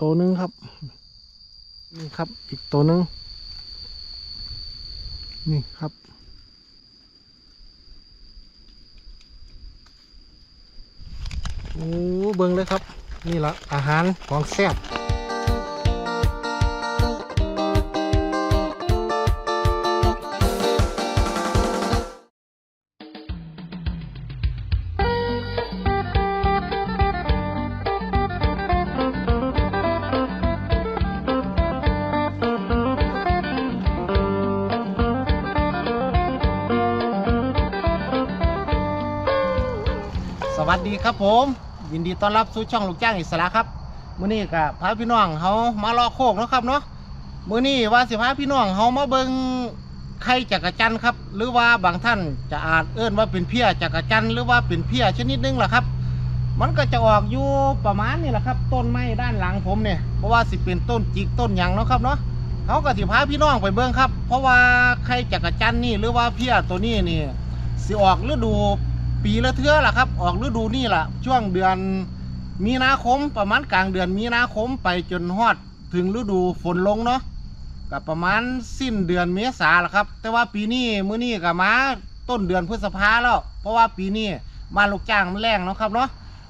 ตัวหนึงครับ นี่ครับอีกตัวหนึง นี่ครับ โอ้เบิ่งเลยครับ นี่ละอาหารของแซ่บ สวัสดีครับผม ยินดีต้อนรับสู่ช่องลูกจ้างอิสระครับมื้อนี้ก็พาพี่น้องเขามาลอโคกเนาะครับเนาะมื้อนี้ว่าสิพาพี่น้องเขามาเบิ่งไข่จักรจันครับ หรือว่าบางท่านจะอาจเอื้นว่าเป็นเพี้ยจักรจันหรือว่าเป็นเพี้ยชนิดหนึงล่ะครับ มันก็จะออกอยู่ประมาณนี้แหละครับ ต้นไม้ด้านหลังผมเนี่ยเพราะว่าสิเป็นต้นจิกต้นหยังเนาะครับเนาะเขาก็สิพาพี่น้องไปเบิ่งครับ เพราะว่าไข่จักรจันนี่หรือว่าเพี้ยตัวนี้นี่สิออกฤดู ปีละเทื่อล่ะครับ ออกฤดูนี่ล่ะ ช่วงเดือนมีนาคมประมาณกลางเดือนมีนาคมไปจนฮอดถึงฤดูฝนลงเนาะกับประมาณสิ้นเดือนเมษาล่ะครับ แต่ว่าปีนี้มื้อนี้ก็มาต้นเดือนพฤษภาแล้ว เพราะว่าปีนี้มาลูกจ้างมันแรงเนาะครับเนาะ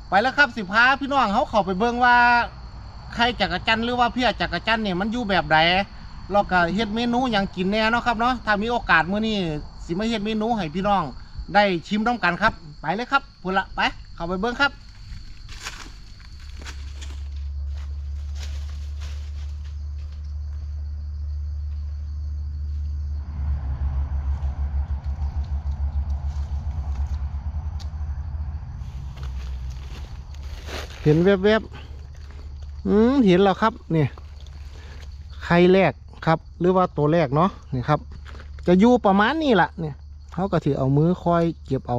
ไปแล้วครับสิพาพี่น้องเขาเข้าไปเบิ่งว่าใครจักรจันหรือว่าเพี้ยจักรจันเนี่ยมันอยู่แบบใดแล้วก็เฮ็ดเมนูหยังกินแน่เนาะครับเนาะถ้ามีโอกาสมื้อนี้สิมาเฮ็ดเมนูให้พี่น้อง ได้ชิมน้ำกันครับ ไปเลยครับพูดละไป เข้าไปเบิ้งครับเห็นแวบๆ อืม เห็นแล้วครับนี่ไข่แรกครับ หรือว่าตัวแรกเนาะ นี่ครับ จะอยู่ประมาณนี้แหละเนี่ย เขาก็ถือเอามือค่อยเก็บเอา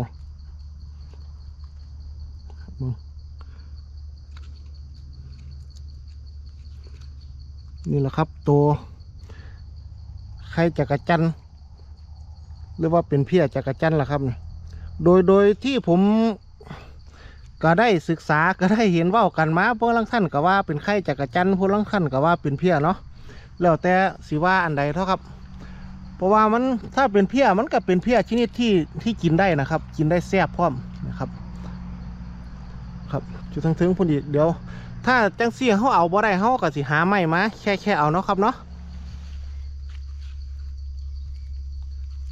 นี่แหละครับตัวไข่จักระจันหรือว่าเป็นเพี้ยจักระจันทร์ล่ะครับ โดยโดยที่ผมก็ได้ศึกษาก็ได้เห็นว่ากันมาพวกลังท่านก็ว่าเป็นไข่จักระจันพวกลังท่านก็ว่าเป็นเพี้ยเนาะแล้วแต่สิว่าอันใดเท่าครับ เพราะว่ามันถ้าเป็นเพี้ยมันก็เป็นเพี้ยชนิดที่ที่กินได้นะครับ กินได้แซ่บพร้อมนะครับ ครับจุดทั้งถึงพุ่นอีกเดี๋ยว ถ้าจังซี่เขาเอาบ่ได้เขาก็สิหาไม้มาแค่แค่เอาเนาะครับเนาะ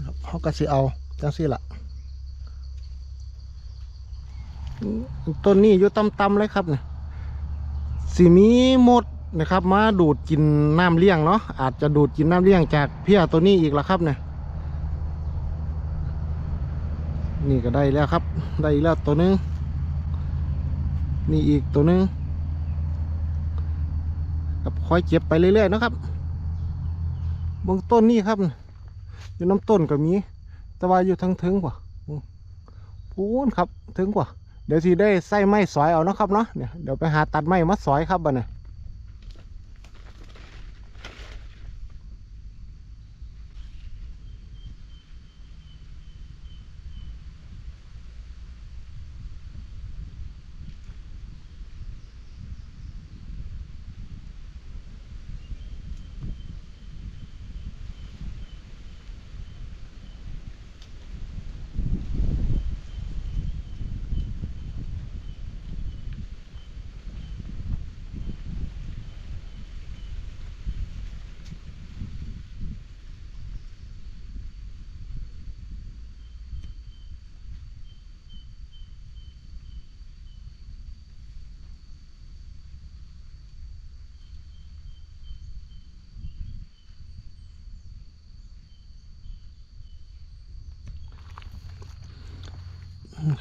ครับเขาก็สิเอาจังซี่ละต้นนี้อยู่ต่ำๆเลยครับเนี่ยสีมีหมด นะครับ มาดูดกินน้ำเลี้ยงเนาะอาจจะดูดกินน้ำเลี้ยงจากเพี้ยตัวนี้อีกแล้วครับเนี่ยนี่ก็ได้แล้วครับ ได้แล้วตัวนึงนี่อีกตัวนึงครับคอยเก็บไปเรื่อยๆนะครับเบางต้นนี่ครับอยู่น้ำต้นก็มีแต่ว่าอยู่ทั้งถึงกว่าอืมพูนครับถึงกว่า เดี๋ยวทีได้ใส่ไม้สอยเอานะครับเนาะเนี่ยเดี๋ยวไปหาตัดไม้มาสอยครับบัดเนี่ย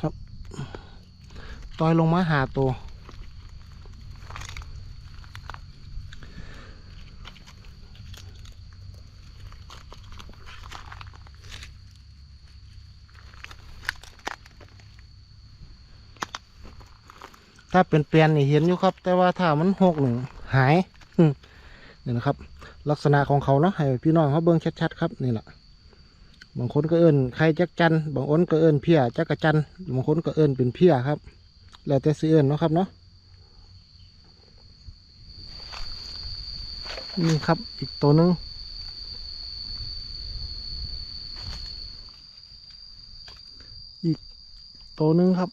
ครับต่อยลงมาหาตัวถ้าเป็นเปลี่ยนนี่เห็นอยู่ครับ แต่ว่าถ้ามันหกหนึ่งหายนี่นะครับ ลักษณะของเขาเนาะให้พี่น้องเขาเบิ่งชัดๆครับนี่แหละ บางคนก็เอิ้นไข่จักจันบางคนก็เอิ้นเพี้ยจักกรจันบางคนก็เอิ้นเป็นเพี้ยครับ แล้วแต่สิเอิ้นเนาะครับเนาะนี่ครับอีกตัวหนึ่งอีกตัวหนึ่งครับ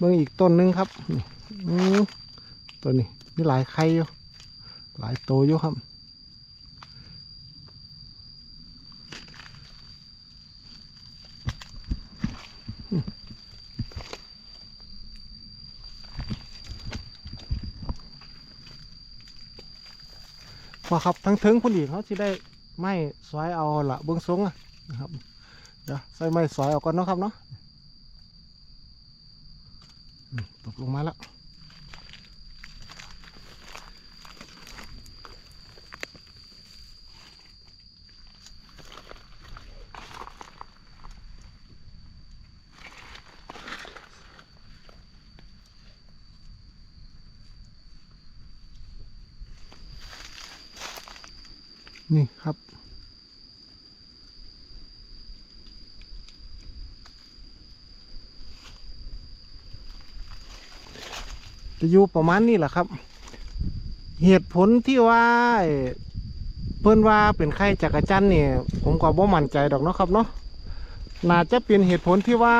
เบิ่งอีกต้นหนึงครับนี่ตัวนี้มีหลายไข่อยู่หลายโตอยู่ครับพอครับทั้งถึงคนอีกเขาที่ได้ไม้สอยเอาละเบื้องสูงอะนะครับเดี๋ยวใส่ไม้สอยเอาก่อนเนาะครับเนาะอืมตก ลงมาแล้วนี่ครับ จะอยู่ประมาณนี้แหละครับ เหตุผลที่ว่าเอ่อนว่าเป็นไข้จักรจันทร์เนี่ยผมก็บ่มั่นใจดอกเนาะครับเนาะน่าจะเป็นเหตุผลที่ว่า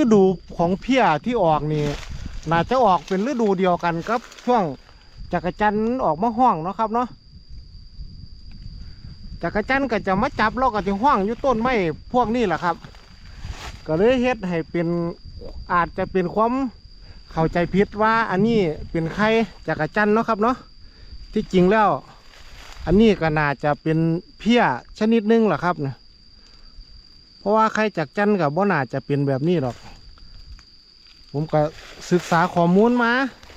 ฤดูของเพี้ยที่ออกนี่น่าจะออกเป็นฤดูเดียวกันกับ ช่วงจักรจันออกมาห้องเนาะครับเนาะจักรจันก็จะมาจับแล้วก็จะห้างอยู่ต้นไม้พวกนี้แหละครับ ก็เลยเฮ็ดให้เป็นอาจจะเป็นความ เข้าใจผิดว่าอันนี้เป็นไข่จักรจันทร์เนาะครับเนาะที่จริงแล้ว อันนี้ก็น่าจะเป็นเพี้ยชนิดหนึงแหละครับนะเพราะว่าไข่จักรจันกับบ่น่าจะเป็นแบบนี้หรอก ผมก็ศึกษาข้อมูลมา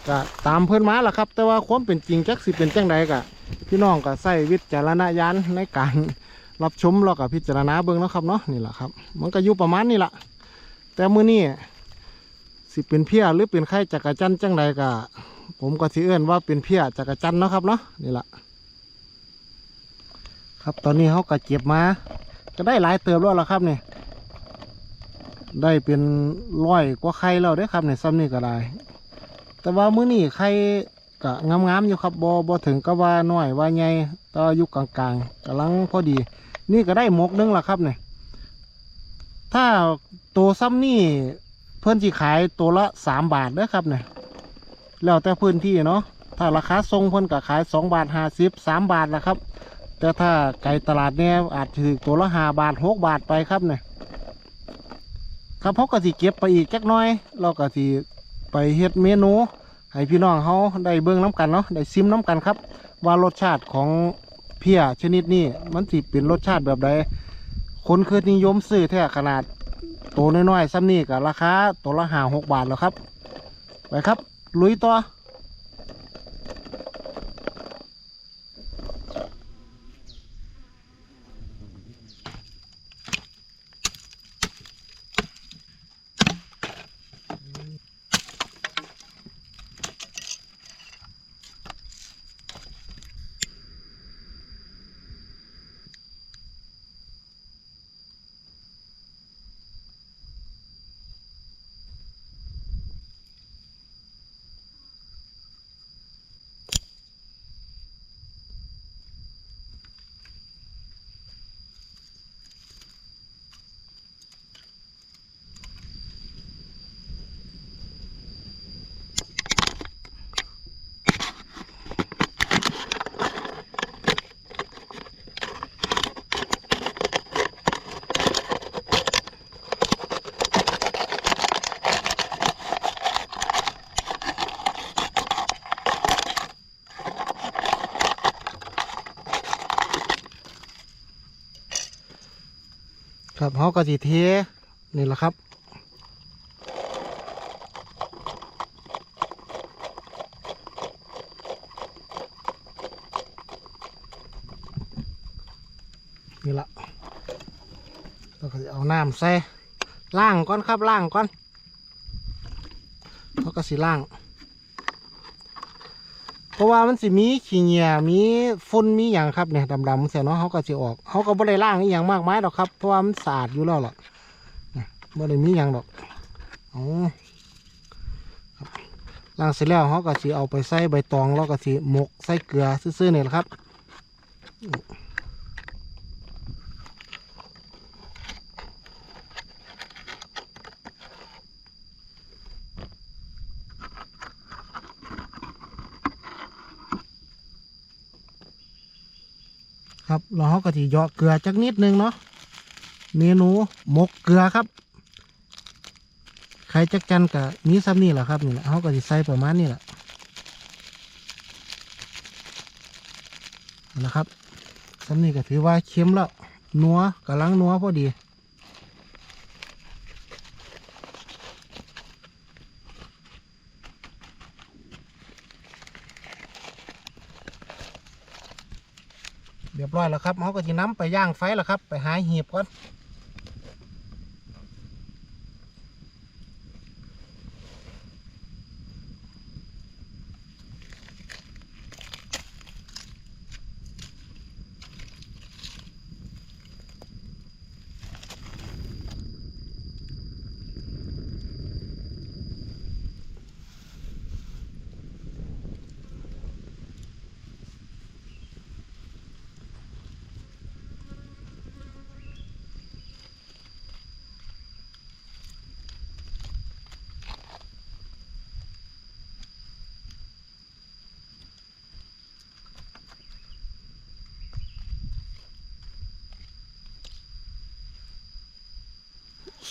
ก็ตามเพื่อนมาแหละครับ แต่ว่าความเป็นจริงจักสิเป็นจังใดกะพี่น้องก็ใส่วิจารณญาณในการรับชมแล้วก็พิจารณาเบิ่งนะครับเนาะนี่แหละครับ มันก็อยู่ประมาณนี้แหละแต่มื้อนี้ สิเป็นเพี้ยหรือเป็นไข่จักรจันจังใดก็ผมก็สิเอื้อนว่าเป็นเพี้ยจักรจันเนาะครับเนาะนี่แหละครับตอนนี้เขาก็เก็บมาก็ได้หลายเติบแล้วล่ะครับเนี่ยได้เป็นร้อยกว่าไข่แล้วเด้ครับเนี่ยซ้ำนี่ก็ได้แต่ว่ามื้อนี้ไข่ก็งามๆอยู่ครับบอบอถึงก็ว่าน้อยว่าใหญ่ต่ว่าอยู่กลางๆกำลังพอดี นี่ก็ได้หมกหนึงละครับเนี่ยถ้าโตซ้ำนี่ เพื่อนสิขายตัวละสามบาทเด้อครับเนี่ยแล้วแต่พื้นที่เนาะถ้าราคาทรงเพิ่นก็ขายสองบาทห้าสิบสามบาทละครับ แต่ถ้าไก่ตลาดเนี่ยอาจถือตัวละห้าบาทหกบาทไปครับเนี่ยครับเขาก็สิเก็บไปอีกจักน้อย เราก็สิไปเฮ็ดเมนูให้พี่น้องเขาได้เบิ่งน้ำกันเนาะได้ซิมน้ำกันครับ ว่ารสชาติของเพียชนิดนี้มันสิเป็นรสชาติแบบใดคนคือนิยมซื้อแท้ขนาด ตัวน้อยๆซ้ำนี่กับราคาตัวละห้าหกบาทแล้วครับ ไปครับ ลุยต่อ ครับเขาก็สิเทนี่แหละครับ นี่ละเราก็จะเอาน้ำใส่ล่างก่อนครับล่างก่อนเขาก็สิล่าง เพราะว่ามันสิมีขี้เหงี่ยมีฝุ่นมีอย่างครับเนี่ยดำๆเสียเนาะเขาก็สิออกเขาก็บ่ได้ล่างอีอย่างมากมายหรอกครับเพราะว่ามันสะอาดอยู่แล้วหรอกนะบ่ได้มีอย่างหรอกอ๋อครับล่างเสร็จแล้วเขาก็สีเอาไปใส่ใบตองแล้วก็สีหมกใส่เกลือซื่อๆเนี่แหละครับ ครับเราเขาก็จะเหยาะเกลือจักนิดนึงเนาะเมนูหมกเกลือครับใครจักจันกับมีซ้ำนี่แหละครับนี่แหละเขาก็จะใส่ประมาณนี้แหละนะครับซ้ำนี่ก็ถือว่าเค็มแล้วนัวกำลังนัวพอดี เรียบร้อยแล้วครับเขาก็จะน้ำไปย่างไฟแล้วครับ ไปหาหีบก่อน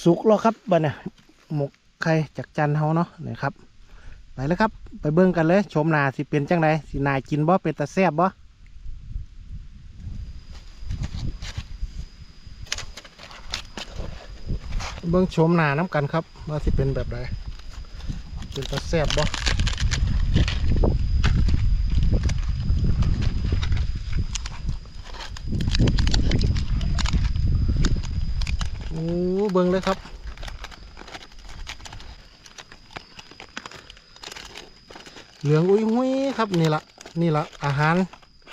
สุกแล้วครับบัดเนี่ยหมกไข่จากจันเฮาเนาะนี่ครับไปเลยครับ ไปเบิ่งกันเลย ชมนาสิเป็นจังไดสินายกินบ่เป็นตาแซ่บบ่เบิ่งชมหนาน้ำกันครับ ว่าสิเป็นแบบใดเป็นตาแซบบ่ เบิ่งเลยครับเหลืองอุ้ยหุยครับนี่ละนี่ละอาหาร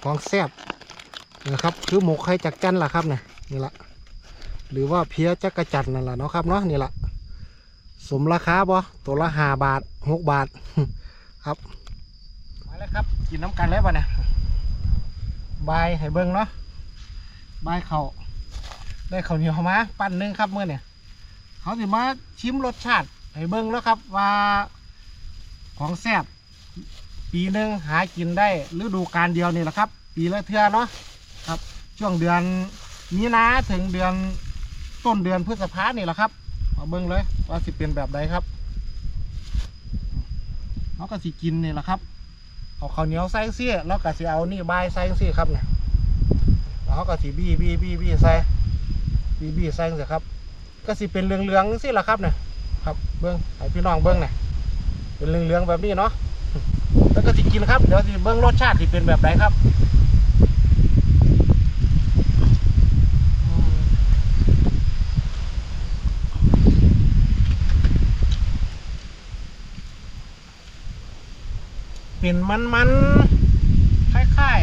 ของแซ่บนะครับคือหมกไข่จักจันล่ะครับเนี่ยนี่ละหรือว่าเพี้ยจักระจันนั่นแหละเนาะครับเนาะนี่ละสมราคาบ่ตัวละห้าบาทหกบาทครับมาแล้วครับกินน้ำกันแล้วป่ะเนี่ยบายให้เบิ้งเนาะบายเขาว ได้ข้าวเหนียวมาปั้นหนึงครับเมื่อเนี่ยเขาสิมาชิมรสชาติให้เบิ้งแล้วครับว่าของแซ่บปีหนึ่งหากินได้ฤดูกาลเดียวนี่แหละครับ ปีละเทื่อเนาะครับ ช่วงเดือนมีนาถึงเดือนต้นเดือนพฤษภานี่แหละครับเอาเบิ่งเลยว่าสิเป็นแบบใดครับเขาก็สิกินนี่แหละครับเอาข้าวเหนียวใส่เสี้ยแล้วก็สิเอานี่ใบใส่เสี้ยครับเนี่ยแล้วเขาก็สิบี้บี้บี้บี้ใส่ บีบี้ใส่เสียครับ ก็สิเป็นเหลืองๆสิแหละครับเนี่ยครับเบิ้องให้พี่น้องเบิ้องเนี่ยเป็นเหลืองๆแบบนี้เนาะแล้วก็สิกินครับเดี๋ยวสิเบิ้องรสชาติสิเป็นแบบไหนครับเป็นมันมันๆคล้าย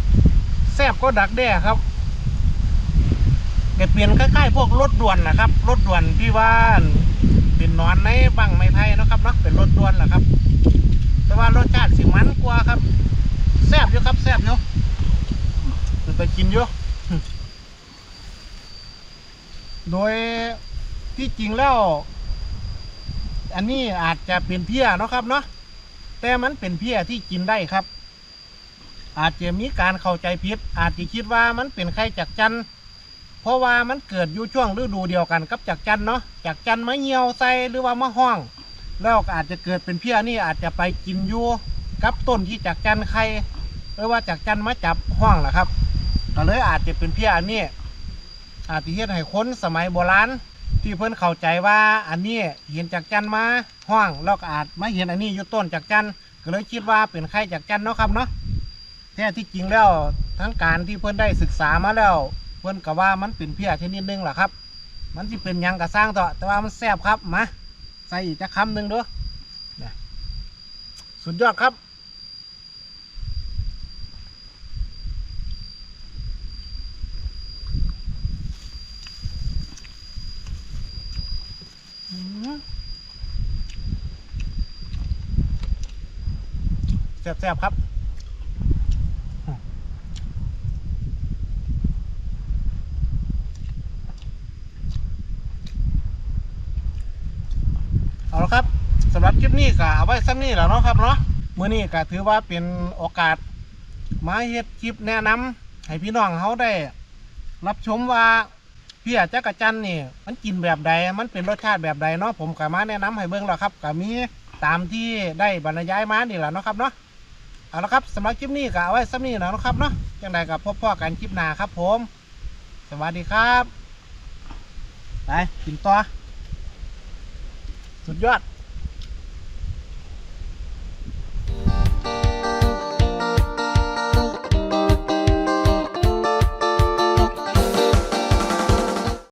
ๆแซ่บก็ดักแด้ครับ แกเปลี่ยนคล้ๆพวกรถด่วนนะครับรถด่วนที่ว่าเป็นนอนในบังไม้ไผ่นะครับเนาะเป็นรถด่วนแหละครับ แต่ว่ารสชาติสิมันกว่าครับแซ่บอยู่ครับแซ่บอยู่มันไปกินอยู่โดยที่จริงแล้ว อันนี้อาจจะเป็นเพี้ยนะครับเนาะแต่มันเป็นเพี้ยที่กินได้ครับ อาจจะมีการเข้าใจผิดอาจจะคิดว่ามันเป็นไข่จักจันเพ ราะว่ามันเกิดอยู่ช่วงฤดูเดียวกันกับจักจันเนาะจักจันมะเหี่ยวใส่หรือว่ามะห้อง แล้วก็อาจจะเกิดเป็นเพี้ยนี่อาจจะไปกินอยู่กับต้นที่จากจันไข่หรือว่าจากจันมาจับห้องแหละครับก็เลยอาจจะเป็นเพี้ยนนี้อาจสิเฮ็ดให้คนสมัยโบราณที่เพิ่อนเข้าใจว่าอันนี้เห็นจากจันมาห้องแล้วก็อาจมาเห็นอันนี้อยู่ต้นจากจันก็เลยคิดว่าเป็นไข่จากจันเนาะครับเนาะแท้ที่จริงแล้วทั้งการที่เพิ่อนได้ศึกษามาแล้ว เพิ่อนก็ว่ามันเป็นเพี้ยชนิดนึงแหละครับ มันสิเป็นยังก็สร้างต่อ แต่ว่ามันแซ่บครับมาใส่อีกจะคำหนึ่งด้อเนี่ยสุดยอดครับแซ่บๆครับ เอาละครับสำหรับคลิปนี้ก็เอา ไว้ซ้ำนี่แหล้วเนาะครับเนาะมื้อนี้ก็ถือว่าเป็นโอกาสมาเฮ็ดคลิปแนะนำให้พี่น้องเขาได้ รับชมว่าพียจักรจันนี่ มันกินแบบใดมันเป็นรสชาติแบบใดเนาะผมก็มาแนะนำให้เบิ่งแล้วครับก็มีตามที่ได้บรรยายมานี่แหละเนาะครับเนาะเอาละครับสำหรับคลิปนี้ก็เอาไว้ซ้ำนี่แหล้วนาะครับเนาะจังใดกับพบพ่อกันคลิปหน้าครับ ผม สวัสดีครับไปกินต่อสุดยอด